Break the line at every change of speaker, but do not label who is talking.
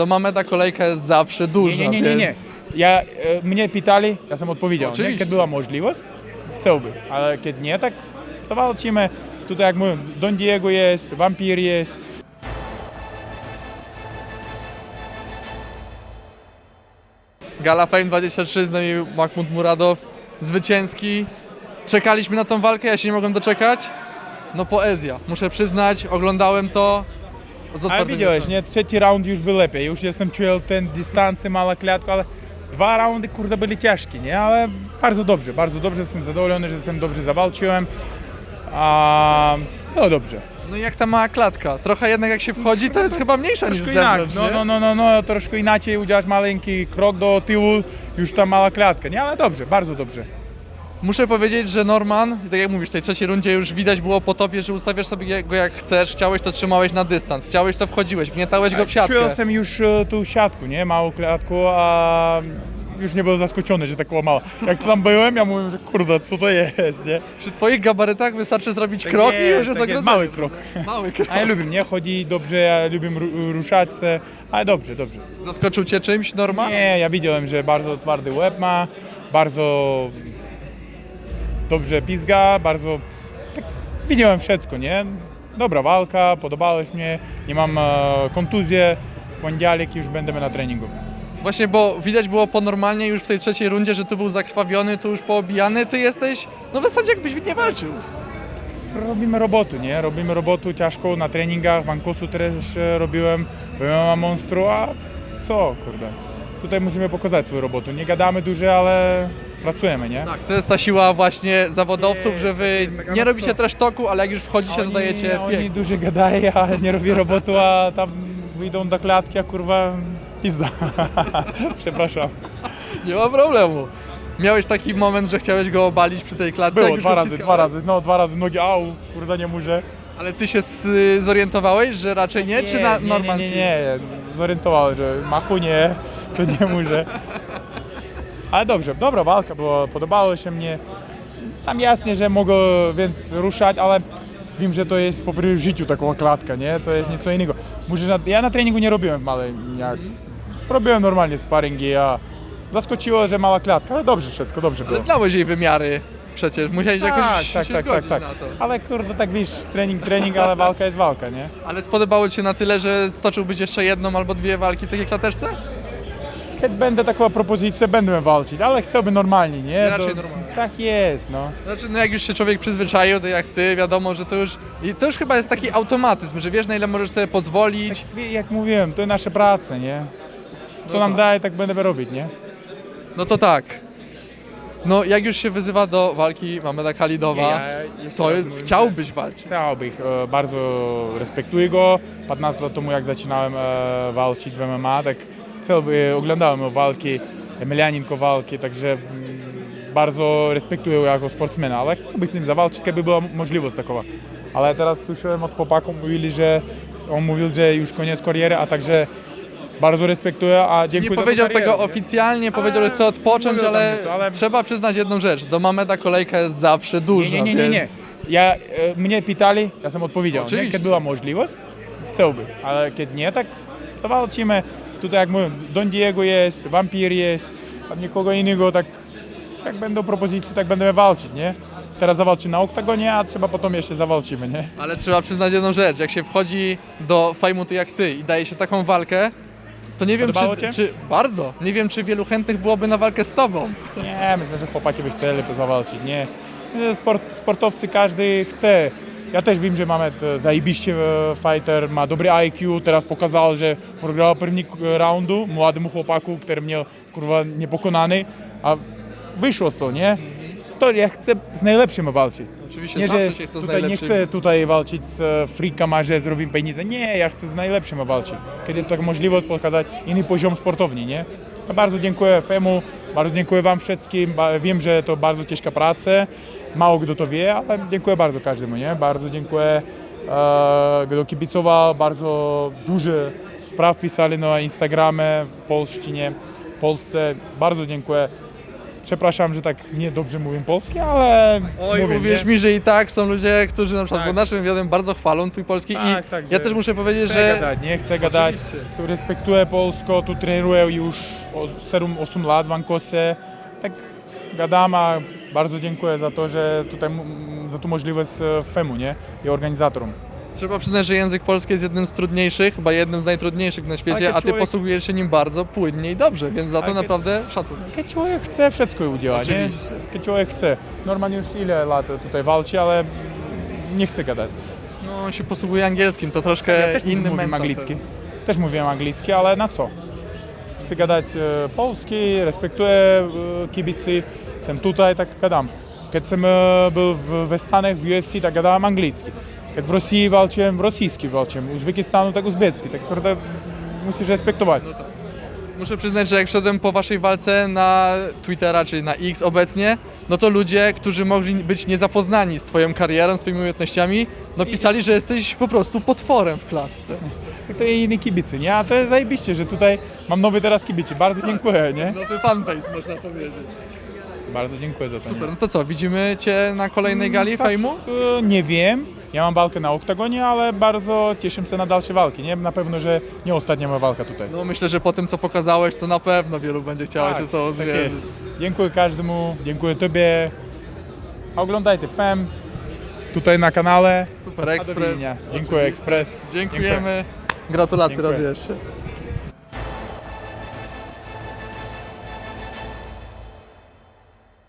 Do Mameda kolejka jest zawsze duża,
Nie, nie, nie, nie.
więc...
Ja, e, mnie pytali, ja sam odpowiedział, nie?
Oczywiście.
kiedy była możliwość, chciałby, ale kiedy nie, tak zawalczymy. Tutaj jak mówię, Don Diego jest, Vampir jest,
Gala Fame 23 z nami Mahmud Muradow, zwycięski. Czekaliśmy na tą walkę, ja się nie mogłem doczekać. No poezja, muszę przyznać, oglądałem to z
ale
otwartymi
widziałeś,
oczami.
nie? Trzeci round już był lepiej, już jestem czuł ten dystansy, mała klatka, ale dwa roundy, kurde, byli ciężkie, nie? Ale bardzo dobrze, bardzo dobrze, jestem zadowolony, że jestem dobrze zawalczyłem. A, no dobrze.
No i jak ta mała klatka, trochę jednak jak się wchodzi, to jest chyba mniejsza niż
Troszkę inaczej,
zewnątrz,
no,
nie?
no, no, no, no, troszkę inaczej udzielasz maleńki krok do tyłu, już ta mała klatka, nie? Ale dobrze, bardzo dobrze.
Muszę powiedzieć, że Norman, tak jak mówisz, w tej trzeciej rundzie już widać było po tobie, że ustawiasz sobie go jak chcesz, chciałeś to trzymałeś na dystans, chciałeś to wchodziłeś, wgniatałeś go w siatkę.
Czułem już e, tu siatku, nie? Małą klatku, a już nie był zaskoczony, że taką mała. Jak tam byłem, ja mówię, że kurde, co to jest, nie?
Przy twoich gabarytach wystarczy zrobić
Tak
krok i
jest,
już jest
tak jest, mały krok.
Mały krok.
A ja lubię, nie? Chodzi dobrze, ja lubię ru- ruszać się, ale dobrze, dobrze.
Zaskoczył cię czymś Norman?
Nie, ja widziałem, że bardzo twardy łeb ma, bardzo dobrze pizga, bardzo... Tak, widziałem wszystko, nie? Dobra walka, podobała się mnie, nie mam e, kontuzji, w poniedziałek już będziemy na treningu.
Właśnie, bo widać było po normalnie już w tej trzeciej rundzie, że tu był zakrwawiony, tu już poobijany, ty jesteś, no w zasadzie jakbyś nie walczył.
Robimy robotu, nie? Robimy robotu ciężko na treningach, w Ankosu też e, robiłem, byłem monstru, a co, kurde. Tutaj musimy pokazać swoją robotę. Nie gadamy dużo, ale pracujemy, nie?
Tak, to jest ta siła właśnie zawodowców, że wy nie
mocno.
robicie trash talku, ale jak już wchodzicie, to dajecie
oni
pięk.
dużo gadają, a nie robią robotu, a tam wyjdą do klatki, a kurwa pizda. Przepraszam.
Nie ma problemu. Miałeś taki moment, że chciałeś go obalić przy tej klatce? jak
Było
już
dwa
go
razy,
wciskałeś?
dwa razy, no dwa razy nogi, au, kurde nie muszę.
Ale ty się s- zorientowałeś, że raczej nie, czy na
nie, nie, nie,
ci-
nie, zorientowałem, że machu nie, to nie muszę. Ale dobrze, dobra walka była, podobało się mnie. Tam jasnie, że mogę więc ruszać, ale wiem, że to jest po w życiu taką klatka, nie? To jest nieco innego. Na, ja na treningu nie robiłem ale jak robiłem normalnie sparingi, a zaskoczyło, że mała klatka, ale dobrze wszystko, dobrze było.
Ale znałeś jej wymiary przecież, musiałeś jakoś
tak,
się
tak, tak, tak,
zgodzić
tak.
na to.
Ale kurde, tak wiesz, trening, trening, ale walka jest walka, nie?
Ale spodobało ci się na tyle, że stoczyłbyś jeszcze jedną albo dwie walki w takiej klateczce?
Kiedy będę taką propozycję, będę walczyć, ale chciałbym normalnie, nie?
Raczej
To-
normalnie.
Tak jest, no.
Znaczy, no jak już się człowiek przyzwyczaił, to jak ty, wiadomo, że to już... I to już chyba jest taki automatyzm, że wiesz na ile możesz sobie pozwolić.
Jak, jak mówiłem, to nasze prace, nie? Co
No
nam
tak.
daje, tak będę robić, nie?
No to tak. No jak już się wyzywa do walki Mameda Khalidowa, to jest, chciałbyś walczyć.
Chciałbym, e, bardzo respektuję go. 15 lat temu jak zaczynałem e, walczyć w MMA, tak chciałbym, oglądałem walki, Emelianinko walki, także mm, bardzo respektuję jako sportsmena, ale chciałbym z nim zawalczyć, gdyby była możliwość takowa. Ale teraz słyszałem od chłopaków, mówili, że on mówił, że już koniec kariery, a także bardzo respektuję, a
Nie
dziękuję za
powiedział
karierę,
tego
nie?
oficjalnie, powiedział, że chce odpocząć, ale,
nic, ale-
trzeba przyznać jedną rzecz. Do Mameda kolejka jest zawsze duża,
Nie, nie, nie, nie.
więc...
Ja, e, mnie pytali, ja sam odpowiedział, nie?
Oczywiście.
kiedy była możliwość, chciałby, ale kiedy nie, tak zawalczymy. Tutaj jak mówię, Don Diego jest, Vampir jest, tam nikogo innego, tak jak będą propozycje, tak będziemy walczyć, nie? Teraz zawalczymy na oktagonie, a trzeba potem jeszcze zawalczymy, nie?
Ale trzeba przyznać jedną rzecz, jak się wchodzi do fajmutu jak ty i daje się taką walkę, to nie wiem
Podobało
czy,
cię?
czy... Bardzo. Nie wiem, czy wielu chętnych byłoby na walkę z tobą.
Nie, myślę, że chłopaki by chcieli to zawalczyć, nie? Sport, sportowcy każdy chce. Ja też wiem, że mamy to zajebiście e, fighter, ma dobry IQ, teraz pokazał, że przegrał pewnie roundu młodemu chłopaku, który mnie kurwa niepokonany, a wyszło z to, nie? To ja chcę z najlepszym walczyć.
Oczywiście
Nie,
zawsze
że
się chce z
tutaj nie
najlepszymi.
chcę tutaj walczyć z e, freakama, że zrobimy pieniądze. Nie, ja chcę z najlepszym walczyć. Kiedy tak możliwość pokazać inny poziom sportowni, nie? Bardzo dziękuję FEMU, bardzo dziękuję Wam wszystkim. Wiem, że to bardzo ciężka praca. Mało kto to wie, ale dziękuję bardzo każdemu, nie? Bardzo dziękuję, e, kto kibicował, bardzo dużo spraw pisali na Instagramie, Polszczynie, w Polsce. Bardzo dziękuję Przepraszam, że tak niedobrze mówię polski, ale
Oj,
mówię,
uwierz
nie?
mi, że i tak są ludzie, którzy na przykład
Tak.
pod naszym wywiadem bardzo chwalą twój polski
Tak,
i
tak,
ja
że
też muszę powiedzieć,
Chcę
że
gadać, nie chcę gadać.
Oczywiście.
Tu respektuję Polsko, tu trenuję już 7-8 lat w Ankosie. Tak gadam, a bardzo dziękuję za to, że tutaj za tu możliwość e, FEMU, nie? I organizatorom.
Trzeba przyznać, że język polski jest jednym z trudniejszych, chyba jednym z najtrudniejszych na świecie,
Tak,
a ty
człowiek-
posługujesz się nim bardzo płynnie i dobrze, więc za to
Tak,
naprawdę szacunek.
Kiedy człowiek chce, wszystko udziela, nie? Kiedy człowiek chce. Normalnie już ile lat tutaj walczy, ale nie chce gadać.
No, on się posługuje angielskim, to troszkę
Ja
inny
mówię angielski. Też mówiłem angielski, ale na co? Chcę gadać e, polski, respektuję e, kibicy, jestem tutaj, tak gadam. Kiedy e, był w, we Stanach, w UFC, tak gadałem angielski. Kiedy w Rosji walczyłem, w rosyjski walczyłem. Uzbekistanu, tak uzbecki. Tak kurde, musisz respektować.
No tak. Muszę przyznać, że jak wszedłem po waszej walce na Twittera, czyli na X obecnie, no to ludzie, którzy mogli być niezapoznani z twoją karierą, swoimi umiejętnościami, no pisali, że jesteś po prostu potworem w klatce.
To i inni kibicy, nie? A to jest zajebiście, że tutaj mam nowy teraz kibicy. Bardzo dziękuję, nie?
Nowy fanbase, można powiedzieć.
Bardzo dziękuję za to. nie?
Super, no to co, widzimy cię na kolejnej gali
tak.
fejmu?
E, Nie wiem. Ja mam walkę na oktagonie, ale bardzo cieszę się na dalsze walki. Nie? Na pewno, że nie ostatnia moja walka tutaj.
No myślę, że po tym co pokazałeś, to na pewno wielu będzie chciało się z tobą
tak. Dziękuję każdemu, dziękuję Tobie. Oglądajcie FEM tutaj na kanale.
Super Ekspres.
Dziękuję Ekspres.
Dziękujemy. Gratulacje
Dziękuję.
raz jeszcze.